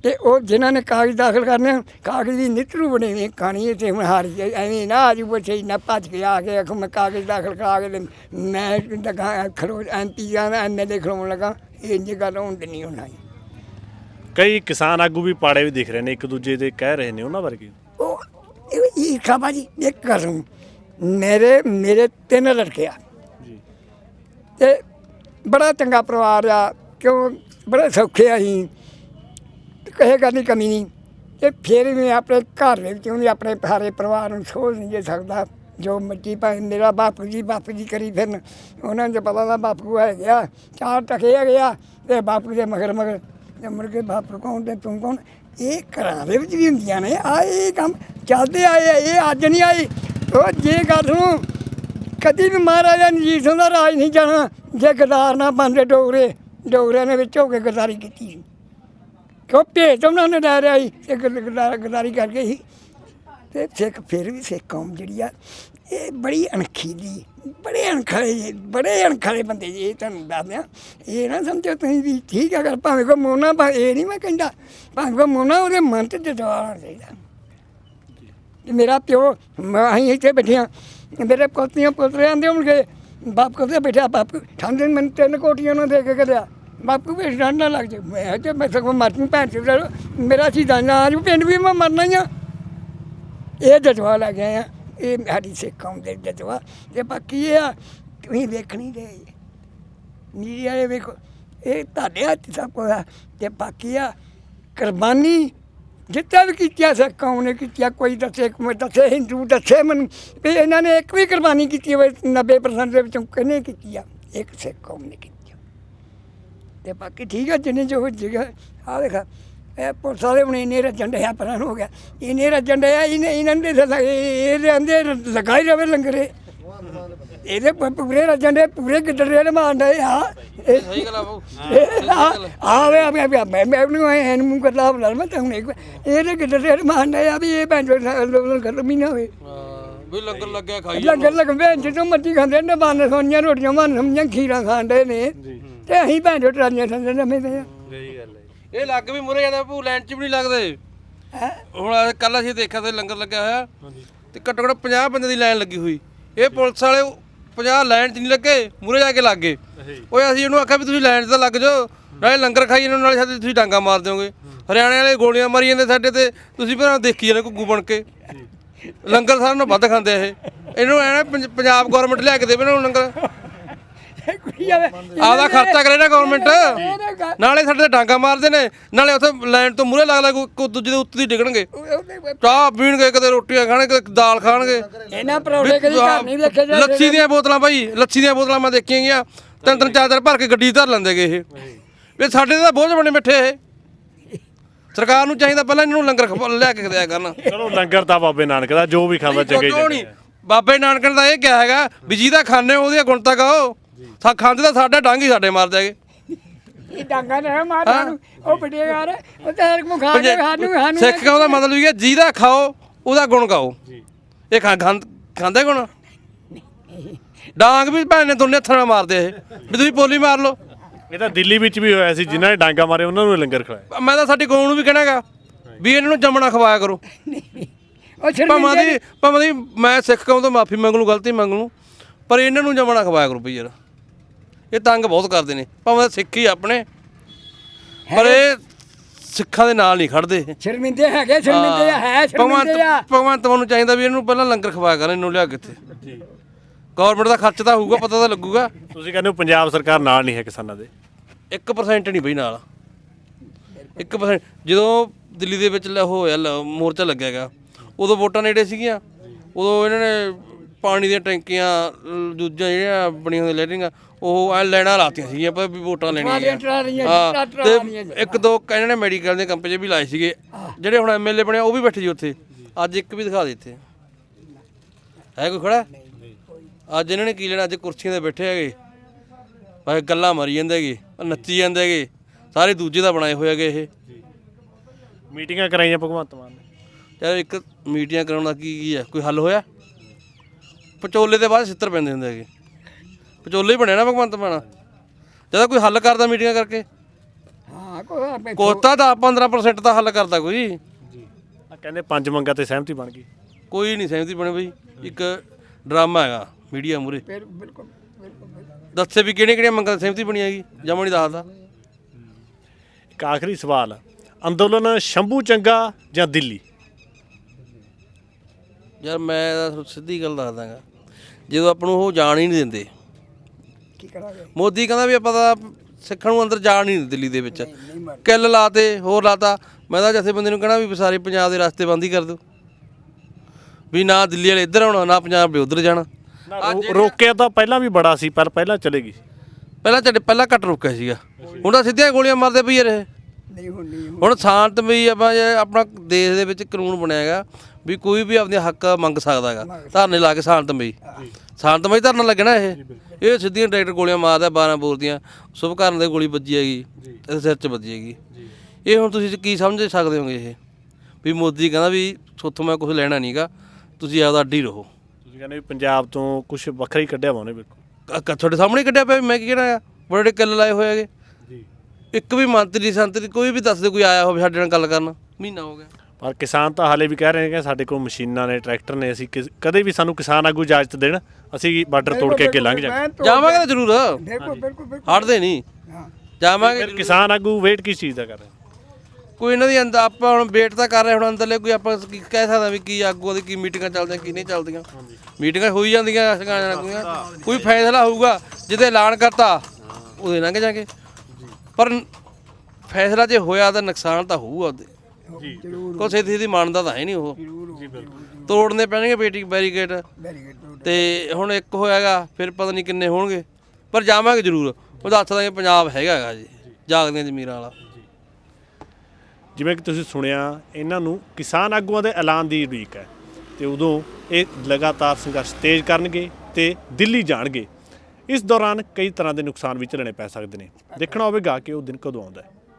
ਤੇ ਉਹ ਜਿਨ੍ਹਾਂ ਨੇ ਕਾਗਜ਼ ਦਾਖਲ ਕਰਨੇ ਆ, ਕਾਗਜ਼ ਦੀ ਨਿਤਰੂ ਬਣੇ ਨੇ ਕਹਾਣੀ ਤੇ ਹੁਣ ਹਾਰ ਐਵੇਂ ਨਾ ਆਜੂ ਬੱਚੇ ਨਾ ਭੱਜ ਕੇ ਆ ਕੇ ਆਖੋ ਮੈਂ ਕਾਗਜ਼ ਦਾਖਲ ਕਰਾ ਕੇ ਤੇ ਮੈਂ ਲਗਾ ਖਲੋ ਐਮਪੀ ਜਾਂ ਐਮਐਲਏ ਖਲੋਣ ਲੱਗਾ ਇਹ ਇੰਜ ਗੱਲ ਹੋਣ ਤੇ ਨਹੀਂ ਹੋਣਾ ਕਈ ਕਿਸਾਨ ਆਗੂ ਵੀ ਪਾੜੇ ਵੀ ਦਿਖ ਰਹੇ ਨੇ ਇੱਕ ਦੂਜੇ ਦੇ ਕਹਿ ਰਹੇ ਨੇ ਉਹਨਾਂ ਬਾਰੇ ਕੀ ਉਹ ਇਹ ਇਹ ਖਾਬਾ ਜੀ ਇੱਕ ਕਰ ਰਹੂੰ ਮੇਰੇ ਮੇਰੇ ਤਿੰਨ ਲੜਕੇ ਆ। ਜੀ। ਤੇ ਬੜਾ ਚੰਗਾ ਪਰਿਵਾਰ ਆ ਕਿਉਂ ਬੜੇ ਸੌਖੇ ਆ ਅਸੀਂ। ਕਿਸੇ ਗੱਲ ਦੀ ਕਮੀ ਨਹੀਂ। ਤੇ ਫਿਰ ਵੀ ਆਪਣੇ ਘਰ ਦੇ ਵਿੱਚ ਉਹਨੇ ਆਪਣੇ ਸਾਰੇ ਪਰਿਵਾਰ ਨੂੰ ਸੋਚ ਨਹੀਂ ਜੇ ਸਕਦਾ। ਜੋ ਮੱਜੀ ਭਾਵੇਂ ਮੇਰਾ ਬਾਪੂ ਜੀ ਬਾਪੂ ਜੀ ਕਰੀ ਫਿਰਨ ਉਹਨਾਂ ਨੂੰ ਤਾਂ ਪਤਾ ਦਾ ਬਾਪੂ ਹੈ ਗਿਆ ਚਾਰ ਟਕੇ ਹੈ ਗਿਆ ਤੇ ਬਾਪੂ ਦੇ ਮਗਰ ਮਗਰ। ਤੇ ਮੁੜ ਕੇ ਬਾਪੂ ਕੌਣ ਤੇ ਤੂੰ ਕੌਣ? ਇਹ ਘਰਾਂ ਦੇ ਵਿੱਚ ਵੀ ਹੁੰਦੀਆਂ ਨੇ। ਆ ਇਹ ਕੰਮ ਚੱਲਦੇ ਆਏ ਆ, ਇਹ ਅੱਜ ਨਹੀਂ ਆਈ ਉਹ ਜੇ ਗੱਲ ਨੂੰ ਕਦੀ ਵੀ ਮਹਾਰਾਜਾ ਰਣਜੀਤ ਸਿੰਘ ਦਾ ਰਾਜ ਨਹੀਂ ਜਾਣਾ ਜੇ ਗਦਾਰ ਨਾ ਬੰਦੇ ਡੋਗਰੇ। ਡੋਗਰਿਆਂ ਨੇ ਵਿੱਚ ਹੋ ਕੇ ਗਦਾਰੀ ਕੀਤੀ ਸੀ। ਕਿਉਂ ਭੇਜ ਉਹਨਾਂ ਨੇ ਲੈ ਰਿਆ ਸੀ? ਤੇ ਗਦ- ਗਦਾਰ- ਗਦਾਰੀ ਕਰਕੇ ਹੀ ਤੇ ਸਿੱਖ ਫਿਰ ਵੀ ਸਿੱਖ ਕੌਮ ਜਿਹੜੀ ਆ ਇਹ ਬੜੀ ਅਣਖੀ ਦੀ ਬੜੇ ਅਣਖਲੇ ਜਿਹੇ, ਬੜੇ ਅਣਖਲੇ ਬੰਦੇ ਜੀ ਇਹ ਤੁਹਾਨੂੰ ਦੱਸਦੇ ਆ ਇਹ ਨਾ ਸਮਝੋ ਤੁਸੀਂ ਵੀ ਠੀਕ ਆ ਗੱਲ ਭਾਵੇਂ ਕੋ ਮੋਨਾ ਭਾ ਇਹ ਨਹੀਂ ਮੈਂ ਕਹਿੰਦਾ ਭਾਵੇਂ ਕੋ ਮੋਨਾ ਉਹਦੇ ਮਨ ਤੇ ਜਵਾਬ ਆਉਣਾ ਚਾਹੀਦਾ ਤੇ ਮੇਰਾ ਪਿਓ ਅਸੀਂ ਇੱਥੇ ਬੈਠੇ ਹਾਂ ਮੇਰੇ ਪੋਤੀਆਂ ਪੁੱਤਰੇ ਆਂਦੇ ਹੋਣਗੇ ਬਾਪ ਕੋਲ ਬੈਠਾ ਬਾਪ ਠੰਡੇ ਮੈਨੂੰ ਤਿੰਨ ਕੋਟੀਆਂ ਨੂੰ ਦੇ ਕੇ ਕਰਿਆ ਬਾਪੂ ਵੀ ਠੰਡ ਲੱਗ ਜਾ। ਮੈਂ ਤੇ ਮੈਂ ਸਗੋਂ ਮਰਨ ਭੈਣ ਚੋਦ ਮੇਰਾ ਸੀਦਾ ਨਾ ਆਜੂ ਪਿੰਡ ਵੀ ਮੈਂ ਮਰਨਾ ਹੀ ਆ। ਇਹ ਜਜ਼ਬਾ ਲੈ ਗਏ ਆ। ਇਹ ਸਾਡੀ ਸਿੱਖ ਕੌਮ ਦੇ ਜਜ਼ਬਾ। ਤੇ ਬਾਕੀ ਇਹ ਆ, ਤੁਸੀਂ ਵੇਖਣੀ ਦੇ ਮੀਡੀਆ ਦੇ ਵੇਖੋ। ਇਹ ਤੁਹਾਡੇ ਹੱਥ ਸਭ ਕੁਝ ਆ। ਤੇ ਬਾਕੀ ਆ, ਕੁਰਬਾਨੀ ਜਿੱਦਾਂ ਵੀ ਕੀਤੀਆਂ ਸਿੱਖ ਕੌਮ ਨੇ ਕੀਤੀ ਆ। ਕੋਈ ਦੱਸੇ ਕੋਈ ਦੱਸੇ, ਹਿੰਦੂ ਦੱਸੇ ਮੈਨੂੰ। ਵੀ ਇਹਨਾਂ ਨੇ ਇੱਕ ਵੀ ਕੁਰਬਾਨੀ ਕੀਤੀ ਹੋਵੇ 90% ਦੇ ਵਿੱਚੋਂ ਕਿਹਨੇ ਕੀਤੀ ਆ? ਇੱਕ ਸਿੱਖ ਕੌਮ ਨੇ ਕੀਤੀ। ਤੇ ਬਾਕੀ ਠੀਕ ਆ ਜਿੰਨੇ ਜੋ ਜਗ੍ਹਾ ਆ ਦੇਖ ਇਹ ਪੁਲਿਸ ਵਾਲੇ ਹੁਣ ਇਹਨੇ ਰੱਜਣ ਡਿਆ ਪਰਾਂ ਹੋ ਗਿਆ। ਇਹਨੇ ਰੱਜਣ ਡਿਆ ਇਹਨੇ ਇਹਨਾਂ ਦੇ ਲ- ਇਹ ਰਹਿੰਦੇ ਲਗਾਈ ਰਵੇ ਲੰਗਰੇ। ਇਹਦੇ ਪੂਰੇ ਰੱਜਣ ਦੇ ਪੂਰੇ ਗਿੱਦੜੇ ਨੇ ਮਾਰਨ ਡਏ ਆ। ਇਹ ਸਹੀ ਗੱਲ ਆ ਬਾਬੂ ਆ। ਵੇ ਆ ਵੇ ਮੈਂ ਮੈਂ ਨੂੰ ਐ ਨੂੰ ਮੂੰਹ ਕਰਦਾ ਬਣਾ ਮੈਂ ਤੁਹਾਨੂੰ ਇੱਕ ਇਹਦੇ ਗਿੱਦੜੇ ਨੇ ਮਾਰਨ ਡਏ ਆ ਵੀ ਇਹ ਭੈਣ ਚੋਦ ਲੋਕ ਗਰਮੀ ਨਾ ਹੋਵੇ। ਹਾਂ, ਵੀ ਲੰਗਰ ਲੱਗਿਆ ਖਾਈ ਲੰਗਰ ਲੰਗਵੇ ਜਦੋਂ ਮੱਟੀ ਖਾਂਦੇ ਨੇ ਬੰਨ ਸੋਨੀਆਂ ਰੋਟੀਆਂ ਬੰਨ ਸਮਝਾਂ ਖੀਰਾਂ ਖਾਂਦੇ ਨੇ। ਤੇ ਅਸੀਂ ਭੈਣ ਚੋਦ ਟਰਾਲੀਆਂ ਠੰਡੇ ਨਵੇਂ ਤੇ ਆ। ਸਹੀ ਗੱਲ ਹੈ ਇਹ ਲੱਗ ਵੀ ਮੁਰੇ ਜਾਂਦਾ ਭੂ ਲਾਈਨ 'ਚ ਵੀ ਨਹੀਂ ਲੱਗਦੇ। ਹੈਂ? ਹੁਣ ਕੱਲ ਅਸੀਂ ਦੇਖਿਆ ਤੇ ਲੰਗਰ ਲੱਗਿਆ ਹੋਇਆ। ਤੇ ਘੱਟੋ ਘੱਟ 50 ਬੰਦੇ ਦੀ ਲਾਈਨ ਲੱਗੀ ਹੋਈ। ਇਹ ਪੁਲਿਸ ਵਾਲੇ 50 ਲਾਈਨ 'ਚ ਨਹੀਂ ਲੱਗੇ ਮੁਰੇ ਜਾ ਕੇ ਲੱਗ ਗਏ। ਓਏ ਅਸੀਂ ਇਹਨੂੰ ਆਖਿਆ ਵੀ ਤੁਸੀਂ ਲਾਈਨ 'ਚ ਤਾਂ ਲੱਗ ਜਾਓ। ਨਾਲੇ ਲੰਗਰ ਖਾਈ ਇਹਨਾਂ ਨਾਲੇ ਸਾਡੇ ਤੁਸੀਂ ਡਾਂਗਾ ਮਾਰ ਦਿਓਗੇ। ਹਰਿਆਣੇ ਵਾਲੇ ਗੋਲੀਆਂ ਮਾਰੀ ਜਾਂਦੇ ਸਾਡੇ ਤੇ। ਤੁਸੀਂ ਫਿਰ ਦੇਖੀ ਜਾਂਦੇ ਘੁੱਗੂ ਬਣ ਕੇ। ਲੰਗਰ ਸਾਰਿਆਂ ਨੂੰ ਵੱਧ ਖਾਂਦੇ ਇਹ। ਇਹਨੂੰ ਐ ਪੰਜਾਬ ਗਵਰਨਮੈਂਟ ਲਿਆ ਕੇ ਦੇਵੇ ਇਹਨਾਂ ਨੂੰ ਲੰਗਰ। ਕੁੜੀ ਆਪਦਾ ਖਰਚਾ ਕਰੇ ਨਾ ਗਵਰਨਮੈਂਟ ਨਾਲੇ ਸਾਡੇ ਤੇ ਡਾਂਗਾ ਮਾਰਦੇ ਨੇ। ਨਾਲੇ ਉੱਥੇ ਲਾਈਨ ਤੋਂ ਮੂਰੇ ਲੱਗ ਲੱਗ ਕੋਈ ਦੂਜੇ ਦੇ ਉੱਤੇ ਦੀ ਡਿੱਗਣਗੇ। ਚਾਹ ਪੀਣਗੇ ਕਦੇ ਰੋਟੀਆਂ ਖਾਣਗੇ ਕਦੇ ਦਾਲ ਖਾਣਗੇ। ਇਹਨਾਂ ਪਰੌਠੇ ਕਦੀ ਘਰ ਨਹੀਂ ਵੇਖੇ ਜਾਂਦੇ ਲੱਛੀ ਦੀਆਂ ਬੋਤਲਾਂ ਭਾਈ ਲੱਛੀ ਦੀਆਂ ਬੋਤਲਾਂ ਮੈਂ ਦੇਖੀਆਂ ਗਈਆਂ। ਤਿੰਨ ਤਿੰਨ ਚਾਰ ਚਾਰ ਭਰ ਕੇ ਗੱਡੀ ਧਰ ਲੈਂਦੇਗੇ ਇਹ। ਇਹ ਸਾਡੇ ਤੇ ਬੋਝ ਬਣੇ ਬੈਠੇ ਇਹ। ਸਰਕਾਰ ਨੂੰ ਚਾਹੀਦਾ ਪਹਿਲਾਂ ਇਹਨਾਂ ਨੂੰ ਲੰਗਰ ਲਿਆ ਕੇ ਦਿਆ ਕਰਨ। ਚਲੋ ਲੰਗਰ ਤਾਂ ਬਾਬੇ ਨਾਨਕ ਦਾ ਜੋ ਵੀ ਖਾਂਦਾ ਚੰਗੇ ਬਾਬੇ ਨਾਨਕ ਨੇ ਤਾਂ ਇਹ ਕਿਹਾ ਹੈਗਾ ਵੀ ਜਿਹਦਾ ਖਾਣੇ ਉਹਦੀਆਂ ਗੁਣਤਾ ਗਾਓ। ਸਾ ਖਾਂਦੇ ਤਾਂ ਸਾਡਾ ਡਾਂਗ ਹੀ ਸਾਡੇ ਮਾਰ ਜਾਗੇ ਇਹ ਡਾਂਗਾ ਨਾ ਮਾਰ ਨੂੰ ਉਹ ਬੜੇ ਯਾਰ ਉਹ ਤਾਂ ਹਰ ਨੂੰ ਖਾ ਕੇ ਸਾਨੂੰ ਸਾਨੂੰ ਸਿੱਖ ਕਹੋ ਦਾ ਮਤਲਬ ਇਹ ਹੈ ਜਿਹਦਾ ਖਾਓ ਉਹਦਾ ਗੁਣ ਗਾਓ। ਇਹ ਖਾ ਖਾਂਦੇ ਗੁਣ? ਡਾਂਗ ਵੀ ਭੈਣ ਨੇ ਦੋਨੇ ਹੱਥਾਂ ਨਾਲ ਮਾਰਦੇ ਇਹ। ਵੀ ਤੁਸੀਂ ਪੋਲੀ ਮਾਰ ਲਓ। ਇਹ ਤਾਂ ਦਿੱਲੀ ਵਿੱਚ ਵੀ ਹੋਇਆ ਸੀ ਜਿਨ੍ਹਾਂ ਨੇ ਡਾਂਗਾ ਮਾਰੇ ਉਹਨਾਂ ਨੂੰ ਲੰਗਰ ਖਵਾਇਆ। ਮੈਂ ਤਾਂ ਸਾਡੀ ਕੌਮ ਨੂੰ ਵੀ ਕਹਿਣਾਗਾ ਵੀ ਇਹਨਾਂ ਨੂੰ ਜੰਮਣਾ ਖਵਾਇਆ ਕਰੋ। ਉਹ ਭਾਵਾਂ ਦੀ ਭਾਵਾਂ ਦੀ ਮੈਂ ਸਿੱਖ ਕਹੂੰ ਤੋਂ ਮਾਫੀ ਮੰਗ ਲੂ ਗਲਤੀ ਮੰਗ ਲੂ ਪਰ ਇਹਨਾਂ ਨੂੰ ਜੰਮਣਾ ਖਵਾਇਆ ਕਰੋ ਭਈ ਯਾਰ। ਇਹ ਤੰਗ ਬਹੁਤ ਕਰਦੇ ਨੇ ਭਾਵੇਂ ਸਿੱਖ ਹੀ ਆਪਣੇ। ਪਰ ਇਹ ਸਿੱਖਾਂ ਦੇ ਨਾਲ ਨਹੀਂ ਖੜਦੇ। ਸ਼ਰਮਿੰਦੇ ਹੈਗੇ ਸ਼ਰਮਿੰਦੇ ਆ, ਹੈ ਸ਼ਰਮਿੰਦੇ ਆ। ਭਗਵੰਤ ਭਗਵੰਤ ਤੁਹਾਨੂੰ ਚਾਹੀਦਾ ਵੀ ਇਹਨੂੰ ਪਹਿਲਾਂ ਲੰਗਰ ਖਵਾਇਆ ਕਰ ਇਹਨੂੰ ਲਿਆ ਕਿੱਥੇ ਗਵਰਨਮੈਂਟ ਦਾ ਖਰਚ ਤਾਂ ਹੋਊਗਾ ਪਤਾ ਤਾਂ ਲੱਗੂਗਾ। ਤੁਸੀਂ ਕਹਿੰਦੇ ਹੋ ਪੰਜਾਬ ਸਰਕਾਰ ਨਾਲ ਨਹੀਂ ਹੈ ਕਿਸਾਨਾਂ ਦੇ। 1% ਨਹੀਂ ਬਈ ਨਾਲ। 1% ਜਦੋਂ ਦਿੱਲੀ ਦੇ ਵਿੱਚ ਲ- ਹੋਇਆ ਲ- ਮੋਰਚਾ ਲੱਗਿਆਗਾ ਉਦੋਂ ਵੋਟਾਂ ਨੇੜੇ ਸੀਗੀਆਂ। ਉਦੋਂ ਇਹਨਾਂ ਨੇ ਪਾਣੀ ਦੀਆਂ ਟੈਂਕੀਆਂ ਲ- ਦੂਜੀਆਂ ਜਿਹੜੀਆਂ ਬਣੀਆਂ ਹੋਈਆਂ ਲੈਟਰਿੰਗਾਂ ਉਹ ਐ ਲੈਣਾ ਲਾਤੀਆਂ ਸੀਗੀਆਂ ਪਰ ਵੀ ਵੋਟਾਂ ਲੈਣੀਆਂ ਟਰਾਲੀਆਂ ਟਰਾਲੀਆਂ ਹਾਂ, ਟਰਾਲੀਆਂ ਤੇ ਜੀ। ਇੱਕ ਦੋ ਕ- ਇਹਨਾਂ ਨੇ ਮੈਡੀਕਲ ਦੇ ਕੰਪ 'ਚ ਵੀ ਲਾਏ ਸੀਗੇ। ਜਿਹੜੇ ਹੁਣ ਐਮਐਲਏ ਬਣੇ ਉਹ ਵੀ ਬੈਠੇ ਜੀ ਉੱਥੇ। ਅੱਜ ਇੱਕ ਵੀ ਦਿਖਾ ਦੇ ਇੱਥੇ। ਹੈ ਕੋਈ ਖੜਾ? ਅੱਜ ਇਹਨਾਂ ਨੇ ਕੀ ਲੈਣਾ? ਅੱਜ ਕੁਰਸੀਆਂ ਤੇ ਬੈਠੇ ਹੈਗੇ। ਭਾਵੇਂ ਗੱਲਾਂ ਮਾਰੀ ਜਾਂਦੇ ਹੈਗੇ ਨੱਚੀ ਜਾਂਦੇ ਹੈਗੇ। ਸਾਰੇ ਦੂਜੇ ਦਾ ਬਣਾਏ ਹੋਏ ਹੈਗੇ ਇਹ। ਮੀਟਿੰਗਾਂ ਕਰਾਈਆਂ ਭਗਵੰਤ ਮਾਨ ਨੇ। ਯਾਰ ਇੱਕ ਮੀਟਿੰਗਾਂ ਕਰਾਉਣ ਦਾ ਕੀ ਕੀ ਹੈ? ਕੋਈ ਹੱਲ ਹੋਇਆ? ਪਚੋਲੇ ਦੇ ਬਾਅਦ ਛਿੱਤਰ ਪੈਂਦੇ ਹੁੰਦੇ ਹੈਗੇ। ਪਚੋਲੇ ਹੀ ਬਣਿਆ ਨਾ ਭਗਵੰਤ ਮਾਨ। ਜਦੋਂ ਕੋਈ ਹੱਲ ਕਰਦਾ ਮੀਟਿੰਗਾਂ ਕਰਕੇ। ਹਾਂ ਕੋਈ ਆਪੇ ਕੋਤਾ ਦਾ 15% ਤਾਂ ਹੱਲ ਕਰਦਾ ਕੋਈ। ਆ ਕਹਿੰਦੇ ਪੰਜ ਮੰਗਾਂ ਤੇ ਸਹਿਮਤੀ ਬਣ ਗਈ। ਕੋਈ ਨਹੀਂ ਸਹਿਮਤੀ ਬਣੇ ਬਈ। ਇੱਕ ਡਰਾਮਾ ਹੈਗਾ ਮੀਡੀਆ ਮੂਰੇ ਫਿਰ ਬਿਲਕੁਲ ਬਿਲਕੁਲ ਦੱਸੇ ਵੀ ਕਿਹੜੀਆਂ ਕਿਹੜੀਆਂ ਮੰਗਾਂ ਤੇ ਸਹਿਮਤੀ ਬਣੀ ਹੈਗੀ ਜਮਾ ਨਹੀਂ ਦੱਸਦਾ। ਇੱਕ ਆਖਰੀ ਸਵਾਲ ਅੰਦੋਲਨ ਸ਼ੰਭੂ ਚੰਗਾ ਜਾਂ ਦਿੱਲੀ? ਯਾਰ ਮੈਂ ਤਾਂ ਸਿੱਧੀ ਗੱਲ ਦੱਸਦਾਗਾ। ਜਦੋਂ ਆਪਾਂ ਨੂੰ ਉਹ ਜਾਣ ਹੀ ਨਹੀਂ ਦਿੰਦੇ ਮੋਦੀ ਕਹਿੰਦਾ ਵੀ ਆਪਾਂ ਤਾਂ ਸਿੱਖਣ ਨੂੰ ਅੰਦਰ ਜਾਣ ਹੀ ਨਹੀਂ ਦਿੱਲੀ ਦੇ ਵਿੱਚ। ਨਹੀਂ ਮਰ ਕਿੱਲ ਲਾਤੇ ਹੋਰ ਲਾਤਾ। ਮੈਂ ਤਾਂ ਜਥੇ ਬੰਦੇ ਨੂੰ ਕਹਿਣਾ ਵੀ ਸਾਰੇ ਪੰਜਾਬ ਦੇ ਰਸਤੇ ਬੰਦ ਹੀ ਕਰ ਦਿਓ। ਵੀ ਨਾ ਦਿੱਲੀ ਵਾਲੇ ਇੱਧਰ ਆਉਣਾ ਨਾ ਪੰਜਾਬ ਦੇ ਉੱਧਰ ਜਾਣਾ। ਰੋ- ਰੋਕਿਆ ਤਾਂ ਪਹਿਲਾਂ ਵੀ ਬੜਾ ਸੀ ਪਰ ਪਹਿਲਾਂ ਚਲੇਗੀ ਪਹਿਲਾਂ ਚੱਡੇ ਪਹਿਲਾਂ ਘੱਟ ਰੁਕਿਆ ਸੀਗਾ। ਹੁਣ ਤਾਂ ਸਿੱਧੀਆਂ ਗੋਲੀਆਂ ਮਾਰਦੇ ਪਈ ਯਾਰ ਇਹ ਨਹੀਂ ਹੁਣ ਨਹੀਂ ਹੁਣ ਸ਼ਾਂਤਮਈ ਆਪਾਂ ਜੇ ਆਪਣਾ ਦੇਸ਼ ਦੇ ਵਿੱਚ ਕਾਨੂੰਨ ਬਣਿਆ ਹੈਗਾ ਵੀ ਕੋਈ ਵੀ ਆਪਣੇ ਹੱਕ ਮੰਗ ਸਕਦਾ ਹੈਗਾ। ਧਰਨੇ ਲਾ ਕੇ ਸ਼ਾਂਤਮਈ। ਸ਼ਾਂਤਮਈ ਧਰਨਾ ਲੱਗਣਾ ਇਹ। ਇਹ ਸਿੱਧੀਆਂ ਡਾਇਰੈਕਟ ਗੋਲੀਆਂ ਮਾਰਦਾ 12 ਬੋਲਦੀਆਂ ਸੁਭਕਰਨ ਦੇ ਗੋਲੀ ਵੱਜੀ ਹੈਗੀ ਇਹਦੇ ਸਿਰ 'ਚ ਵੱਜੀ ਹੈਗੀ। ਇਹ ਹੁਣ ਤੁਸੀਂ ਕੀ ਸਮਝ ਸਕਦੇ ਹੋਗੇ ਇਹ? ਵੀ ਮੋਦੀ ਕਹਿੰਦਾ ਵੀ ਸੋਥੋਂ ਮੈਂ ਕੁਝ ਲੈਣਾ ਨਹੀਂਗਾ ਤੁਸੀਂ ਆਪਦਾ ਅੱਡੀ ਰਹੋ। ਤੁਸੀਂ ਕਹਿੰਦੇ ਵੀ ਪੰਜਾਬ ਤੋਂ ਕੁਝ ਵੱਖਰਾ ਹੀ ਕੱਢਿਆ ਵਾ ਉਹਨੇ ਬਿਲਕੁਲ। ਤੁਹਾਡੇ ਸਾਹਮਣੇ ਹੀ ਕੱਢਿਆ ਪਿਆ ਮੈਂ ਕੀ ਕਹਿਣਾ ਆ? ਬੜੇ ਬੜੇ ਕਿੱਲ ਲਾਏ ਹੋਏ ਹੈਗੇ। ਜੀ। ਇੱਕ ਵੀ ਮੰਤਰੀ ਸੰਤਰੀ ਕੋਈ ਵੀ ਦੱਸ ਦੇ ਕੋਈ ਆਇਆ ਹੋਵੇ ਸਾਡੇ ਨਾਲ ਗੱਲ ਕਰਨ। ਮਹੀਨਾ ਹੋ ਗਿਆ। ਪਰ ਕਿਸਾਨ ਤਾਂ ਹਾਲੇ ਵੀ ਕਹਿ ਰਹੇ ਨੇ ਕਿ ਸਾਡੇ ਕੋਲ ਮਸ਼ੀਨਾਂ ਨੇ ਟਰੈਕਟਰ ਨੇ ਅਸੀਂ ਕਿਸ- ਕਦੇ ਵੀ ਸਾਨੂੰ ਕਿਸਾਨ ਆਗੂ ਇਜਾਜ਼ਤ ਦੇਣ ਅਸੀਂ ਬਾਰਡਰ ਤੋੜ ਕੇ ਅੱਗੇ ਲੰਘ ਜਾਵਾਂਗੇ। ਮੈਂ ਤੋੜ- ਜਾਵਾਂਗੇ ਤਾਂ ਜ਼ਰੂਰ। ਬਿਲਕੁਲ ਬਿਲਕੁਲ ਬਿਲਕੁਲ। ਹਟਦੇ ਨਹੀਂ। ਹਾਂ। ਜਾਵਾਂਗੇ ਫਿਰ ਕਿਸਾਨ ਆਗੂ ਵੇਟ ਕਿਸ ਚੀਜ਼ ਦਾ ਕਰ ਰਹੇ ਕੋਈ ਇਹਨਾਂ ਦੀ ਅੰਦਰ ਆਪਾਂ ਹੁਣ ਵੇਟ ਤਾਂ ਕਰ ਰਹੇ ਹੁਣ ਅੰਦਰਲੇ ਕੋਈ ਆਪਾਂ ਕੀ ਕਹਿ ਸਕਦਾ ਵੀ ਕੀ ਆਗੂਆਂ ਦੀ ਕੀ ਮੀਟਿੰਗਾਂ ਚੱਲਦੀਆਂ ਕੀ ਨਹੀਂ ਚੱਲਦੀਆਂ। ਮੀਟਿੰਗਾਂ ਹੋਈ ਜਾਂਦੀਆਂ ਸ਼ਿਕਾਇਤਾਂ ਲੱਗਦੀਆਂ ਕੋਈ ਫੈਸਲਾ ਹੋਊਗਾ ਜਿਹਦੇ ਐਲਾਨ ਕਰਤਾ ਉਹਦੇ ਲੰਘ ਜਾਗੇ। ਪਰ ਫੈਸਲਾ ਜੇ ਹੋਇਆ ਤਾਂ ਨੁਕਸਾਨ ਤਾਂ ਹੋਊਗਾ ਉਹਦੇ ਜੀ। ਕੋਈ ਛੇਤੀ ਛੇਤੀ ਮੰਨਦਾ ਤਾਂ ਹੈ ਨਹੀਂ ਉਹ। ਤੋੜਨੇ ਪੈਣਗੇ ਬੇਟੀ ਬੈਰੀਕੇਡ। ਗੁੱਡ ਤੇ ਹੁਣ ਇੱਕ ਹੋਇਆਗਾ ਫਿਰ ਪਤਾ ਨਹੀਂ ਕਿੰਨੇ ਹੋਣਗੇ। ਪਰ ਜਾਵਾਂਗੇ ਜ਼ਰੂਰ। ਉਹ ਦੱਸ ਦਾਂਗੇ ਪੰਜਾਬ ਹੈਗਾ ਹੈਗਾ ਜੀ ਜਾਗਦੀਆਂ ਜ਼ਮੀਰਾਂ ਵਾਲਾ। ਜਿਵੇਂ ਕਿ ਤੁਸੀਂ ਸੁਣਿਆ ਇਹਨਾਂ ਨੂੰ ਕਿਸਾਨ ਆਗੂਆਂ ਦੇ ਐਲਾਨ ਦੀ ਉਡੀਕ ਹੈ। ਤੇ ਉਦੋਂ ਇਹ ਲਗਾਤਾਰ ਸੰਘਰਸ਼ ਤੇਜ਼ ਕਰਨਗੇ ਤੇ ਦਿੱਲੀ ਜਾਣਗੇ। ਇਸ ਦੌਰਾਨ ਕਈ ਤਰ੍ਹਾਂ ਦੇ ਨੁਕਸਾਨ ਵੀ ਝੱਲਣੇ ਪੈ ਸਕਦੇ ਨੇ। ਦੇਖਣਾ ਹੋਵੇਗਾ ਕਿ ਉਹ ਦਿਨ ਕਦੋਂ ਆਉਂਦਾ ਹੈ।